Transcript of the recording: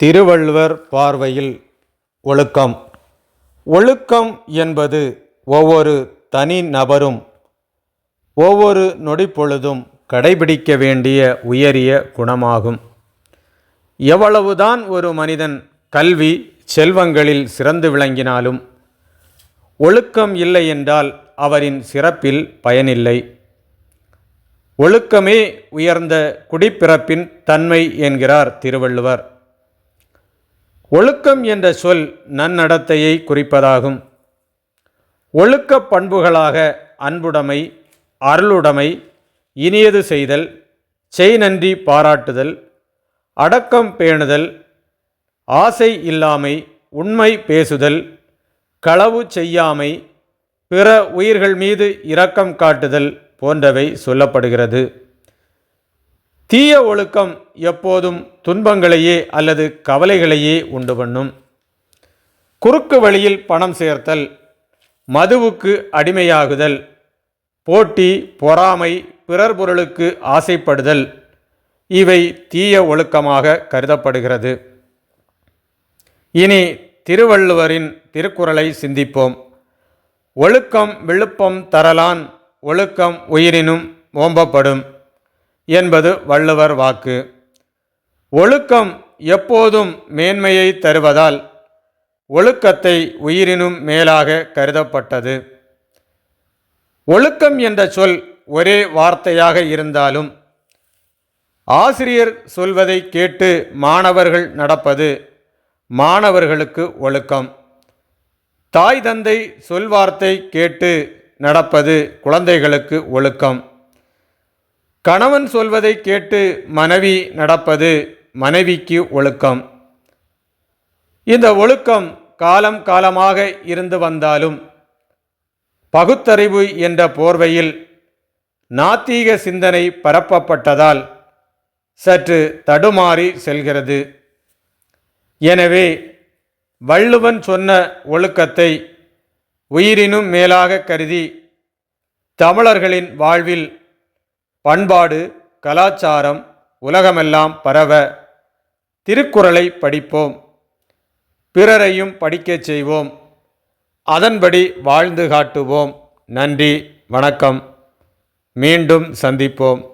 திருவள்ளுவர் பார்வையில் ஒழுக்கம். ஒழுக்கம் என்பது ஒவ்வொரு தனி நபரும் ஒவ்வொரு நொடிப்பொழுதும் கடைபிடிக்க வேண்டிய உயரிய குணமாகும். எவ்வளவுதான் ஒரு மனிதன் கல்வி செல்வங்களில் சிறந்து விளங்கினாலும் ஒழுக்கம் இல்லை என்றால் அவரின் சிறப்பில் பயனில்லை. ஒழுக்கமே உயர்ந்த குடிப்பிறப்பின் தன்மை என்கிறார் திருவள்ளுவர். ஒழுக்கம் என்ற சொல் நன்னடத்தையை குறிப்பதாகும். ஒழுக்கப் பண்புகளாக அன்புடைமை அருளுடைமை இனியது செய்தல் செய் நன்றி பாராட்டுதல் அடக்கம் பேணுதல் ஆசை இல்லாமை உண்மை பேசுதல் களவு செய்யாமை பிற உயிர்கள் மீது இரக்கம் காட்டுதல் போன்றவை சொல்லப்படுகிறது. தீய ஒழுக்கம் எப்போதும் துன்பங்களையே அல்லது கவலைகளையே உண்டு பண்ணும். குறுக்கு வழியில் பணம் சேர்த்தல் மதுவுக்கு அடிமையாகுதல் போட்டி பொறாமை பிறர் பொருளுக்கு ஆசைப்படுதல் இவை தீய ஒழுக்கமாக கருதப்படுகிறது. இனி திருவள்ளுவரின் திருக்குறளை சிந்திப்போம். ஒழுக்கம் விழுப்பம் தரலான் ஒழுக்கம் உயிரினும் ஓம்பப்படும். என்பது வள்ளுவர் வாக்கு. ஒழுக்கம் எப்போதும் மேன்மையை தருவதால் ஒழுக்கத்தை உயிரினும் மேலாக கருதப்பட்டது. ஒழுக்கம் என்ற சொல் ஒரே வார்த்தையாக இருந்தாலும் ஆசிரியர் சொல்வதை கேட்டு மாணவர்கள் நடப்பது மாணவர்களுக்கு ஒழுக்கம். தாய் தந்தை சொல்வார்த்தை கேட்டு நடப்பது குழந்தைகளுக்கு ஒழுக்கம். கணவன் சொல்வதை கேட்டு மனைவி நடப்பது மனைவிக்கு ஒழுக்கம். இந்த ஒழுக்கம் காலம் காலமாக இருந்து வந்தாலும் பகுத்தறிவு என்ற போர்வையில் நாத்தீக சிந்தனை பரப்பப்பட்டதால் சற்று தடுமாறி செல்கிறது. எனவே வள்ளுவன் சொன்ன ஒழுக்கத்தை உயிரினும் மேலாக கருதி தமிழர்களின் வாழ்வில் பண்பாடு கலாச்சாரம் உலகமெல்லாம் பரவ திருக்குறளை படிப்போம். பிறரையும் படிக்கச் செய்வோம். அதன்படி வாழ்ந்து காட்டுவோம். நன்றி வணக்கம். மீண்டும் சந்திப்போம்.